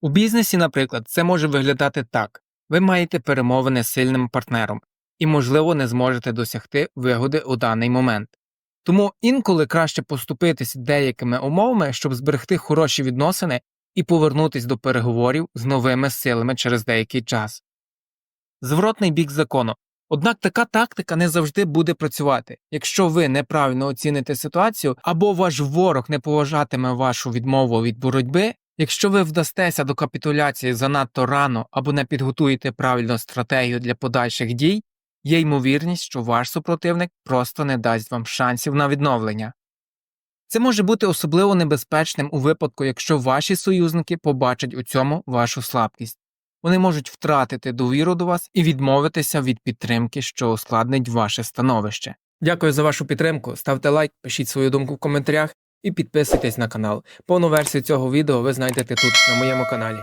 У бізнесі, наприклад, це може виглядати так: ви маєте перемовини з сильним партнером і, можливо, не зможете досягти вигоди у даний момент. Тому інколи краще поступитись деякими умовами, щоб зберегти хороші відносини і повернутись до переговорів з новими силами через деякий час. Зворотний бік закону. Однак така тактика не завжди буде працювати. Якщо ви неправильно оціните ситуацію, або ваш ворог не поважатиме вашу відмову від боротьби, якщо ви вдастеся до капітуляції занадто рано або не підготуєте правильну стратегію для подальших дій, є ймовірність, що ваш супротивник просто не дасть вам шансів на відновлення. Це може бути особливо небезпечним у випадку, якщо ваші союзники побачать у цьому вашу слабкість. Вони можуть втратити довіру до вас і відмовитися від підтримки, що ускладнить ваше становище. Дякую за вашу підтримку. Ставте лайк, пишіть свою думку в коментарях і підписуйтесь на канал. Повну версію цього відео ви знайдете тут, на моєму каналі.